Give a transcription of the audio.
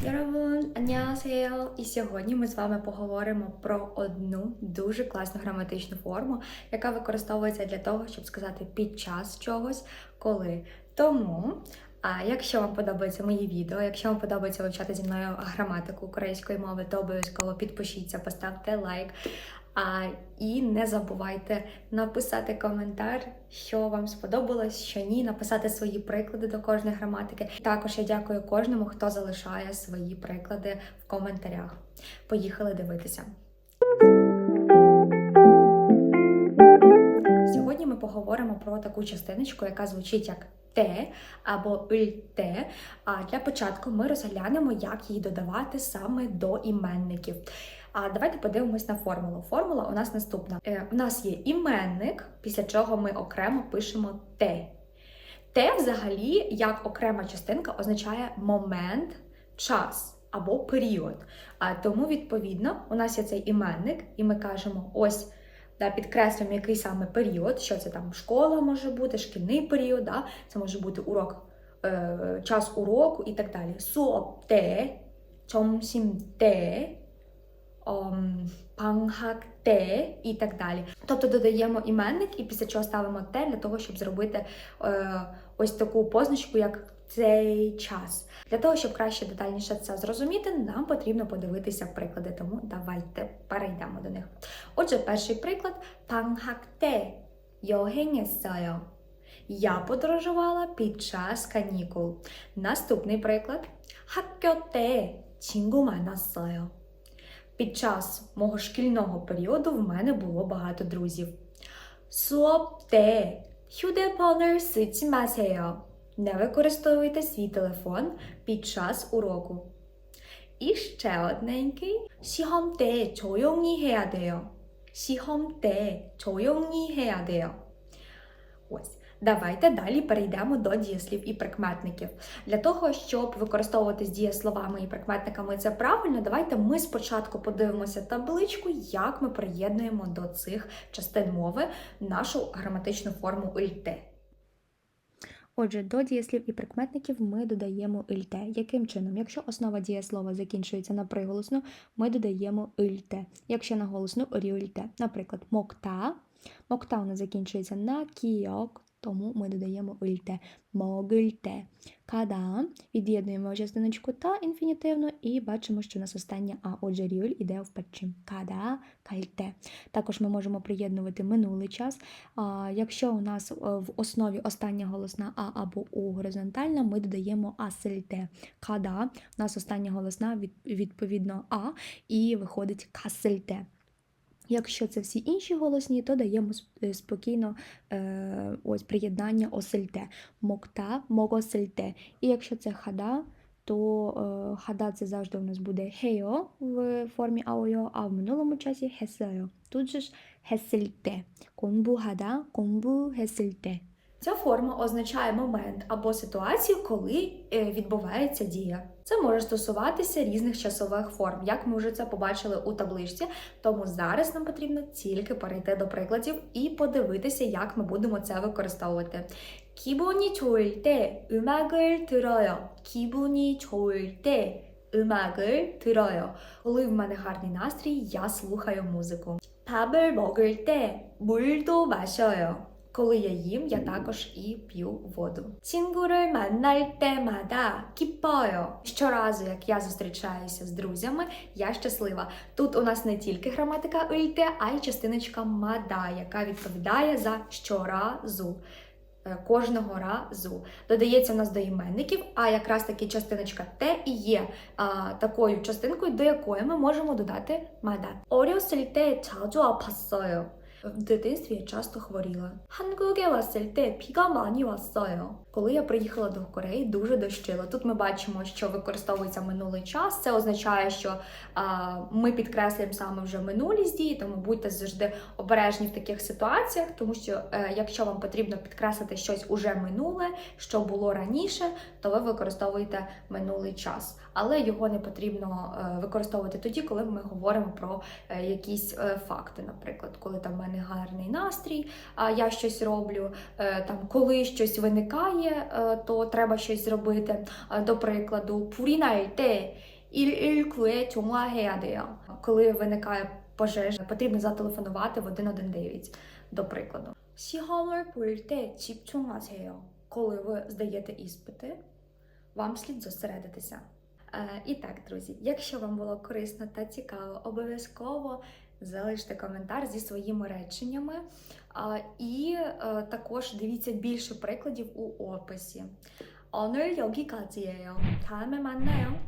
Йоравун, 안녕하세요! І сьогодні ми з вами поговоримо про одну дуже класну граматичну форму, яка використовується для того, щоб сказати під час чогось, коли. Тому, а якщо вам подобаються мої відео, якщо вам подобається вивчати зі мною граматику української мови, то обов'язково підпишіться, поставте лайк. А, і не забувайте написати коментар, що вам сподобалось, що ні, написати свої приклади до кожної граматики. Також я дякую кожному, хто залишає свої приклади в коментарях. Поїхали дивитися. Сьогодні ми поговоримо про таку частиночку, яка звучить як те або «ильте». А для початку ми розглянемо, як її додавати саме до іменників. А давайте подивимось на формулу. Формула у нас наступна: Е, у нас є іменник, після чого ми окремо пишемо те. Те, взагалі, як окрема частинка, означає момент, час або період. А тому, відповідно, у нас є цей іменник, і ми кажемо ось. Да, підкреслюємо, який саме період, що це там школа може бути, шкільний період, да, це може бути урок, е, час уроку і так далі. Суоп те, 점심 те, Ем, пангак, те і так далі. Тобто додаємо іменник і після чого ставимо те для того, щоб зробити е, ось таку позначку, як цей час. Для того, щоб краще детальніше це зрозуміти, нам потрібно подивитися приклади, тому давайте перейдемо до них. Отже, перший приклад пангак те йогенясайо. Я подорожувала під час канікул. Наступний приклад хаккьоте чінгума насайо. Під час мого шкільного періоду в мене було багато друзів. 수업 때 휴대폰을 쓰지 마세요. Не використовуйте свій телефон під час уроку. І ще одненький. 시험 때 조용히 해야 돼요. 시험 때 조용히 해야 돼요. Ось. Давайте далі перейдемо до дієслів і прикметників. Для того, щоб використовувати з дієсловами і прикметниками це правильно, давайте ми спочатку подивимося табличку, як ми приєднуємо до цих частин мови нашу граматичну форму ільте. Отже, до дієслів і прикметників ми додаємо ильте. Яким чином? Якщо основа дієслова закінчується на приголосну, ми додаємо ильте. Якщо на голосну рюльте. Наприклад, мокта. Мокта у нас закінчується на кійок, тому ми додаємо ильте. Могильте. Када. Від'єднуємо частиночку та інфінітивно і бачимо, що у нас останнє А. Отже, рюль іде в перчим. Када, кальте. Також ми можемо приєднувати минулий час. А, якщо у нас е, в основі остання голосна А або У горизонтальна, ми додаємо асельте. Када, у нас остання голосна від, відповідно А, і виходить касельте. Якщо це всі інші голосні, то даємо е, спокійно е, ось приєднання осельте. Мокта, могосельте. І якщо це хада, то е, хада це завжди у нас буде хейо в формі аойо, а в минулому часі хесео. Тут же ж хесельте. Конбухада, конбухесельте. Ця форма означає момент або ситуацію, коли е, відбувається дія. Це може стосуватися різних часових форм, як ми вже це побачили у табличці. Тому зараз нам потрібно тільки перейти до прикладів і подивитися, як ми будемо це використовувати. 기분이 좋을 때 음악을 들어요. 기분이 좋을 때 음악을 들어요. Коли в мене гарний настрій, я слухаю музику. 밥을 먹을 때 물도 마셔요. Коли я їм, я також і п'ю воду. 친구를 만날 때마다 기뻐요. Щоразу, як я зустрічаюся з друзями, я щаслива. Тут у нас не тільки граматика ильте, а й частиночка мада, яка відповідає за щоразу. Е, Кожного разу додається в нас до іменників, а якраз таки частиночка те і є а, такою частинкою, до якої ми можемо додати мада. 어렸을 때 자주 아팠어요. В дитинстві я часто хворіла. Хангуге васельте піга мані васою. Коли я приїхала до Кореї, дуже дощило. Тут ми бачимо, що використовується минулий час. Це означає, що а, ми підкреслюємо саме вже минулі дії, тому будьте завжди обережні в таких ситуаціях, тому що е, якщо вам потрібно підкреслити щось уже минуле, що було раніше, то ви використовуєте минулий час, але його не потрібно е, використовувати тоді, коли ми говоримо про е, якісь е, факти, наприклад, коли там. мене. Негарний настрій, а я щось роблю. Е, там, коли щось виникає, е, то треба щось зробити. Е, до прикладу, те ількує. Коли виникає пожежа, потрібно зателефонувати в 119, до прикладу. Сігомер пульте чіпчумасею. Коли ви здаєте іспити, вам слід зосередитися. І так, друзі, якщо вам було корисно та цікаво, обов'язково залиште коментар зі своїми реченнями. А, і е, також дивіться більше прикладів у описі. 오늘 여기까지예요. 다음에 만나요.